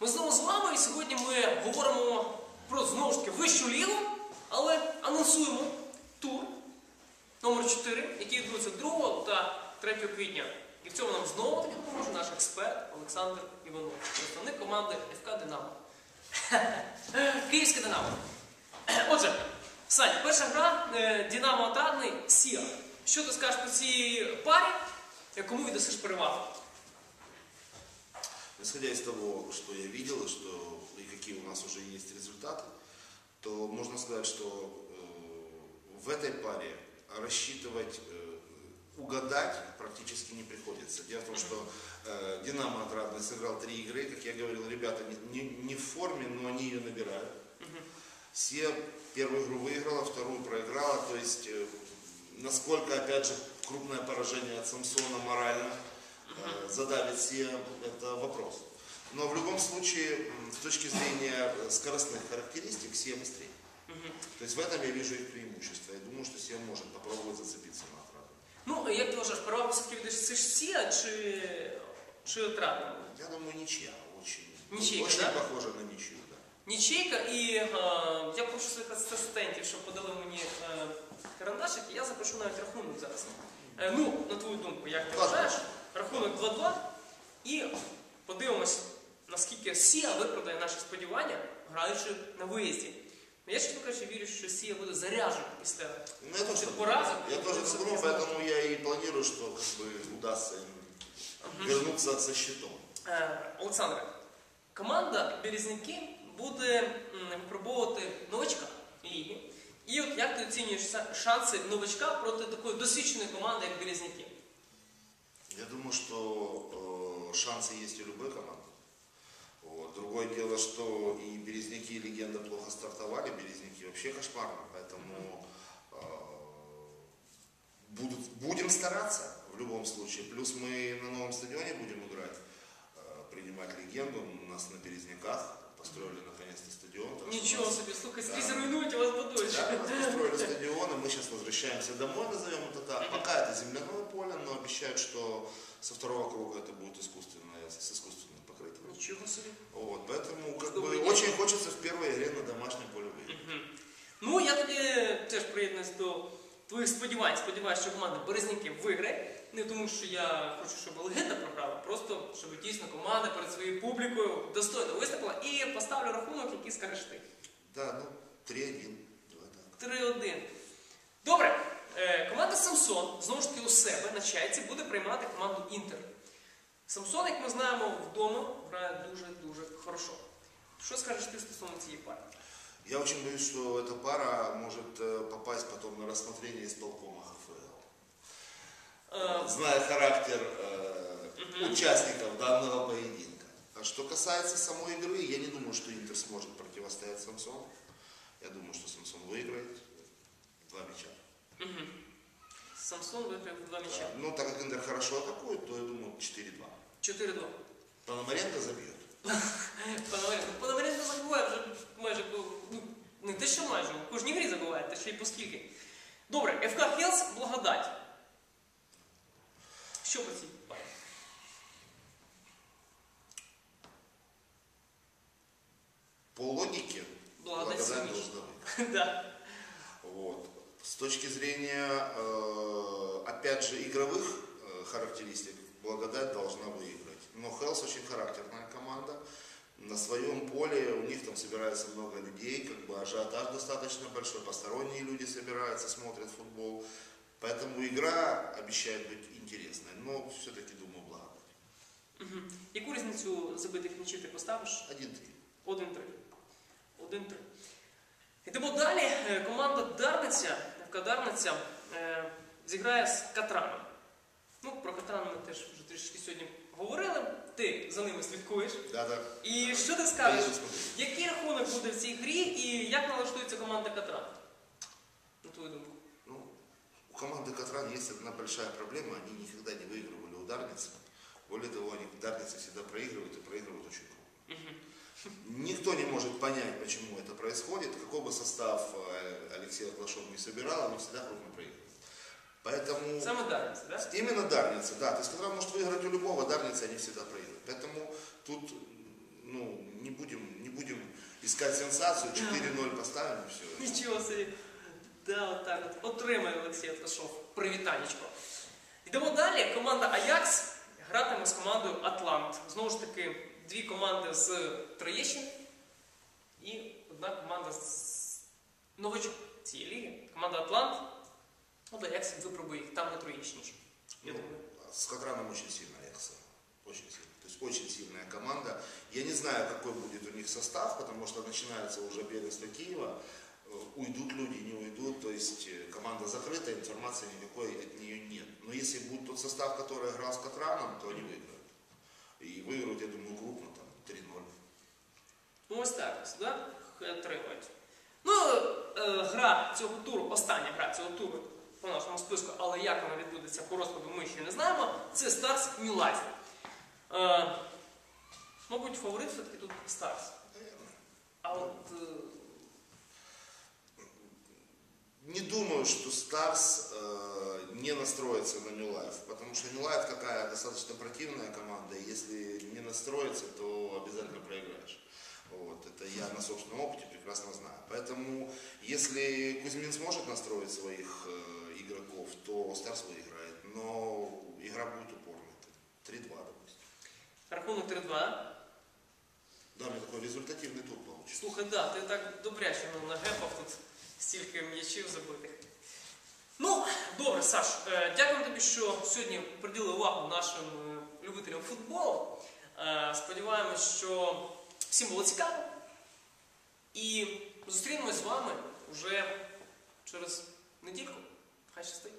Ми знову з вами, і сьогодні ми говоримо про знову ж таки вищу лігу, але анонсуємо тур номер 4 який відбудеться 2 та 3 квітня. І в цьому нам знову таки допоможе наш експерт Олександр Іванов, представник команди ФК Динамо. Київське Динамо. Отже, Сань, перша гра е, Динамо Атарний Сіа. Що ти скажеш по цій парі? Кому віддасиш перевагу? Исходя из того, что я видел и, что, и какие у нас уже есть результаты, то можно сказать, что э, в этой паре рассчитывать, э, угадать практически не приходится. Дело в том, что э, Динамо Отрадный сыграл три игры, как я говорил, ребята не, не- не в форме, но они ее набирают. Все первую игру выиграла, вторую проиграла, то есть э, насколько, опять же, крупное поражение от Самсона морально задавит все, это вопрос. Но в любом случае, м, с точки зрения э, скоростных характеристик, все быстрее. То есть в этом я вижу их преимущество. Я думаю, что Сия может попробовать зацепиться на отраду. Ну, як ти вважаєш, перевагу все-таки віддасиш Сіа чи, чи Отрадному? Я думаю, ничья очень, Ничейка, очень да? похожа на ничью. Да. Нічейка, і е, я прошу своїх асистентів, щоб подали мені е, карандашик, і я запишу навіть рахунок зараз. Е, ну, на твою думку, як ти Ладно. вважаєш? Рахунок 2-2. І подивимось, наскільки Сія виправдає наші сподівання, граючи на виїзді. Ну, Я чесно кажучи, вірю, що Сія буде заряджена після Ну, я тоже, поразок. я тоже думаю, поэтому я и планирую, что как бы удастся им вернуться со щитом. Е, Олександре, команда Березняки буде випробовувати новачка ліги. І от як ти оцінюєш шанси новачка проти такої досвідченої команди, як Березняки? Я думаю, что э, шансы есть у любой команды. Вот. Другое дело, что и Березняки, и Легенда плохо стартовали, Березняки вообще кошмарно, поэтому э, будут, будем стараться в любом случае. Плюс мы на новом стадионе будем играть, э, принимать Легенду, у нас на Березняках построили наконец-то стадион. так что у Нічого нас- собі, слухай, Да. скрізь руйнують, у вас будують. Да, у нас построили стадион, и мы сейчас возвращаемся домой, назовем это так. Пока это земляное поле, но обещают, что со второго круга это будет искусственное, с искусственным покрытием. Нічого собі. Вот, поэтому как Добрый бы день. очень хочется в первой игре на домашнем поле выиграть. Ну, я тоді теж приєднуюсь до твоїх сподівань. Сподіваюся, що команда Березняків виграє. Не тому, що я хочу, щоб легенда програла, просто щоб дійсно команда перед своєю публікою достойно виступила. І поставлю рахунок, який скажеш ти. Да, ну, 3-1. Давай так. 3-1. таки у себе на чайці буде приймати команду Інтер. Самсон, як ми знаємо, вдома грає дуже-дуже хорошо. Що скажеш ти стосовно цієї пари? Я очень боюсь, что эта пара может э, попасть потом на рассмотрение исполкома ХФЛ. Е, Зная характер э, участников данного поединка. А что касается самой игры, я не думаю, что Интер сможет противостоять Самсону. Я думаю, что Самсон выиграет два мяча. мгм. Самсон виграє в два м'яча. Да. Ну, так как Интер хорошо атакует, то я думаю 4-2. 4-2. Пономаренко забьет. Пономаренко. Пономаренко забуває вже майже ну, не те, що майже, у кожній грі забуває, та ще й поскільки. Добре, ФК Хелс, благодать. Що по цій парі? По логике, Благодать благодать сильнейшая. должна выиграть. Да. Вот. С точки зрения, э, опять же, игровых э, характеристик, благодать должна выиграть. Но Хелс очень характерная команда. На своем поле у них там собирается много людей, как бы ажиотаж достаточно большой, посторонние люди собираются, смотрят футбол. Поэтому игра обещает быть интересной, но все-таки думаю благодать. Мгм. Яку різницю забитих м'ячів ти поставиш? 1-3. 1-3. 1-3. Йдемо далі. Е, Команда Дарниця, ФК Дарниця, е, зіграє з Катраном. Ну, про Катран ми теж вже трішки сьогодні говорили. Ти за ними слідкуєш. Да-да. І що ти скажеш? Поеду смотреть. Який рахунок буде в цій грі і як налаштується команда Катран? На твою думку. Ну, у команды Катран есть одна большая проблема. Они никогда не выигрывали ударницы. Более того, они ударницы всегда проигрывают и проигрывают очень крупно. Никто не может понять, почему это происходит. Какой бы состав э, Алексей Атлашов не собирал, они всегда крупно проигрывают. Поэтому Саме Дарниця, так? именно Дарница, да. То есть Катран может выиграть у любого, Дарницы они всегда проигрывают. Поэтому тут ну, не будем, не будем искать сенсацию, 4-0 поставим и все. Нічого собі. Да, отак от. Отримає Олексій Аташов. Привітанечко. Йдемо далі. Команда Аякс гратиме з командою Атлант. Знову ж таки, дві команди з Троєщини і одна команда з новичок цієї ліги. Команда Атлант. От Аякс випробує їх там на Троєщині. Я Ну, думаю. с Катраном очень сильно Аякс. Очень сильно. То есть очень сильная команда. Я не знаю, какой будет у них состав, потому что начинается уже первенство Киева. Э, Уйдут люди, не уйдут. То есть э, команда закрыта, информации никакой от нее нет. Но если будет тот состав, который играл с Катраном, то они выиграют. И выиграют, я думаю, крупно, там, 3-0. Ну ось так ось, да? Отримують. Ну, е, гра цього туру, остання гра цього туру по нашому списку, але як вона відбудеться по розкладу, ми ще не знаємо. Це Старс New Е, мабуть, фаворит все-таки тут Старс. А от е, Не думаю, что Старс э, не настроится на New Life, потому что New Life такая достаточно противная команда, и если не настроиться, то обязательно проиграешь. Вот, это я на собственном опыте прекрасно знаю. Поэтому, если Кузьмин сможет настроить своих э, игроков, то Старс выиграет. Но игра будет упорной. 3-2, допустим. рахунок 3-2. Да, у меня такой результативный тур получится. Слухай, да, ти так добряче ну, нагепав тут стільки м'ячів забитих. Добре, Саш, е, дякую тобі, що сьогодні приділили увагу нашим е, любителям футболу. Е, Сподіваємось, що всім було цікаво. І зустрінемось з вами вже через недільку. Хай щастить.